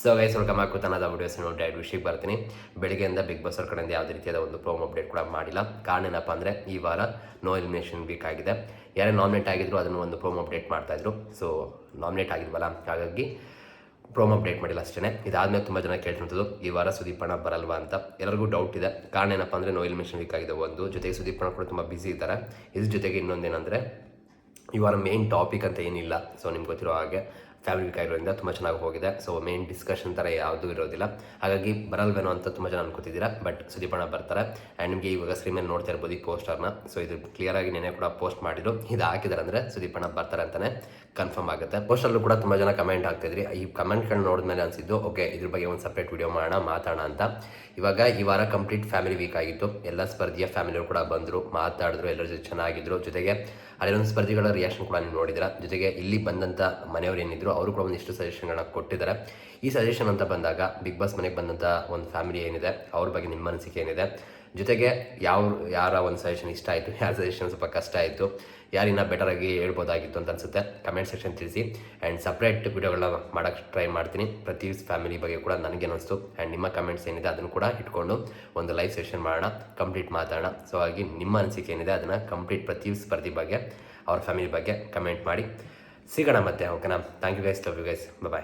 So guys welcome ಹಾಕುತ್ತಾನದ videos ನೋಡಿ ಎರಡು ವಿಷಯಕ್ಕೆ ಬರ್ತೀನಿ. ಬೆಳಗ್ಗೆಯಿಂದ ಬಿಗ್ ಬಾಸ್ ಅವ್ರ ಕಡೆಯಿಂದ ಯಾವುದೇ ರೀತಿಯಾದ ಒಂದು ಪ್ರೋಮ್ ಅಪ್ಡೇಟ್ ಕೂಡ ಮಾಡಿಲ್ಲ. ಕಾರಣ ಏನಪ್ಪ ಅಂದರೆ ಈ ವಾರ ನೋ ಎಲಿಮಿನೇಷನ್ ವೀಕ್ ಆಗಿದೆ. ಯಾರೇ ನಾಮಿನೇಟ್ ಆಗಿದ್ರು ಅದನ್ನು ಒಂದು ಪ್ರೋಮ್ ಅಪ್ಡೇಟ್ ಮಾಡ್ತಾಯಿದ್ರು ಸೊ ನಾಮಿನೇಟ್ ಆಗಿದ್ವಲ್ಲ, ಹಾಗಾಗಿ ಪ್ರೋಮ್ ಅಪ್ಡೇಟ್ ಮಾಡಿಲ್ಲ ಅಷ್ಟೇ ಇದಾದಮೇಲೆ ತುಂಬ ಜನ ಕೇಳ್ತಿರ್ತದ್ದು ಈ ವಾರ ಸುದೀಪ್ ಅಣ್ಣ ಬರಲ್ವಾ ಅಂತ. ಎಲ್ಲರಿಗೂ ಡೌಟ್ ಇದೆ. ಕಾರಣ ಏನಪ್ಪ ಅಂದರೆ ನೋ ಎಲಿಮಿನೇಷನ್ ವೀಕ್ ಆಗಿದೆ ಒಂದು. ಜೊತೆಗೆ ಸುದೀಪ್ ಅಣ್ಣ ಕೂಡ ತುಂಬ ಬ್ಯುಸಿ ಇದ್ದಾರೆ. ಇದ್ರ ಜೊತೆಗೆ ಇನ್ನೊಂದೇನೆಂದರೆ, ಈ ವಾರ ಮೇನ್ ಟಾಪಿಕ್ ಅಂತ ಏನಿಲ್ಲ. ಸೊ ನಿಮ್ಗೆ ಗೊತ್ತಿರೋ ಹಾಗೆ ಫ್ಯಾಮಿಲಿ ವೀಕ್ ಆಗಿರೋದ್ರಿಂದ ತುಂಬ ಚೆನ್ನಾಗಿ ಹೋಗಿದೆ. ಸೊ ಮೇನ್ ಡಿಸ್ಕಷನ್ ಥರ ಯಾವುದೂ ಇರೋದಿಲ್ಲ. ಹಾಗಾಗಿ ಬರಲ್ವೇನೋ ಅಂತ ತುಂಬ ಜನ ಅನ್ಕೋತಿದ್ದೀರಾ ಬಟ್ ಸುದೀಪಣ ಬರ್ತಾರೆ. ಆ್ಯಂಡ್ ನಿಮಗೆ ಇವಾಗ ಸ್ಕ್ರೀನ್ ಮೇಲೆ ನೋಡ್ತಾ ಇರ್ಬೋದು ಈ ಪೋಸ್ಟರ್ನ ಸೊ ಇದು ಕ್ಲಿಯರ್ ಆಗಿ ನೆನೆ ಕೂಡ ಪೋಸ್ಟ್ ಮಾಡಿದ್ರು. ಇದು ಹಾಕಿದ್ದಾರೆ ಅಂದರೆ ಸುದೀಪಣ ಬರ್ತಾರೆ ಅಂತಲೇ ಕನ್ಫರ್ಮ್ ಆಗುತ್ತೆ. ಪೋಸ್ಟಲ್ಲೂ ಕೂಡ ತುಂಬ ಜನ ಕಮೆಂಟ್ ಆಗ್ತಿದ್ರಿ ಈ ಕಮೆಂಟ್ಗಳನ್ನ ನೋಡಿದ್ಮೇಲೆ ಅನಿಸಿದ್ದು ಓಕೆ ಇದ್ರ ಬಗ್ಗೆ ಒಂದು ಸಪ್ರೇಟ್ ವೀಡಿಯೋ ಮಾಡೋಣ, ಮಾತಾಡೋಣ ಅಂತ. ಇವಾಗ ಈ ವಾರ ಕಂಪ್ಲೀಟ್ ಫ್ಯಾಮಿಲಿ ವೀಕ್ ಆಗಿತ್ತು. ಎಲ್ಲ ಸ್ಪರ್ಧೆಯ ಫ್ಯಾಮಿಲಿಯವರು ಕೂಡ ಬಂದರು, ಮಾತಾಡಿದ್ರು, ಎಲ್ಲರ ಜೊತೆ ಚೆನ್ನಾಗಿದ್ರು. ಜೊತೆಗೆ ಅಲ್ಲಿರೊಂದು ಸ್ಪರ್ಧಿಗಳ ರಿಯಾಕ್ಷನ್ ಕೂಡ ನೀವು ನೋಡಿದ್ರ ಜೊತೆಗೆ ಇಲ್ಲಿ ಬಂದಂಥ ಮನೆಯವರು ಏನಿದ್ರು ಅವರು ಕೂಡ ಒಂದಿಷ್ಟು ಸಜೆಷನ್ಗಳನ್ನ ಕೊಟ್ಟಿದ್ದಾರೆ. ಈ ಸಜೆಷನ್ ಅಂತ ಬಂದಾಗ ಬಿಗ್ ಬಾಸ್ ಮನೆಗೆ ಬಂದಂಥ ಒಂದು ಫ್ಯಾಮಿಲಿ ಏನಿದೆ, ಅವ್ರ ಬಗ್ಗೆ ನಿಮ್ಮ ಅನಿಸಿಕೆ ಏನಿದೆ? ಜೊತೆಗೆ ಯಾವ, ಯಾರ ಒಂದು ಸಜೆಷನ್ ಇಷ್ಟ ಆಯಿತು, ಯಾರ ಸಜೆಷನ್ ಸ್ವಲ್ಪ ಕಷ್ಟ ಆಯಿತು ಯಾರಿನ್ನ ಬೆಟರ್ ಆಗಿ ಹೇಳ್ಬೋದಾಗಿತ್ತು ಅಂತ ಅನ್ಸುತ್ತೆ ಕಮೆಂಟ್ ಸೆಕ್ಷನ್ ತಿಳಿಸಿ. ಆ್ಯಂಡ್ ಸಪ್ರೇಟ್ ವಿಡಿಯೋಗಳನ್ನ ಮಾಡೋಕ್ಕೆ ಟ್ರೈ ಮಾಡ್ತೀನಿ. ಪ್ರತಿ ಫ್ಯಾಮಿಲಿ ಬಗ್ಗೆ ಕೂಡ ನನಗೆ ಅನಿಸ್ತು. ಆ್ಯಂಡ್ ನಿಮ್ಮ ಕಮೆಂಟ್ಸ್ ಏನಿದೆ ಅದನ್ನು ಕೂಡ ಇಟ್ಕೊಂಡು ಒಂದು ಲೈವ್ ಸೆಷನ್ ಮಾಡೋಣ ಕಂಪ್ಲೀಟ್ ಮಾತಾಡೋಣ. ಸೊ ಹಾಗೆ ನಿಮ್ಮ ಅನಿಸಿಕೆ ಏನಿದೆ ಅದನ್ನು ಕಂಪ್ಲೀಟ್ ಪ್ರತಿ ಸ್ಪರ್ಧಿ ಬಗ್ಗೆ, ಅವ್ರ ಫ್ಯಾಮಿಲಿ ಬಗ್ಗೆ ಕಮೆಂಟ್ ಮಾಡಿ. ಸಿಗೋಣ ಮತ್ತೆ ಓಕೆನಾ thank you guys love you guys bye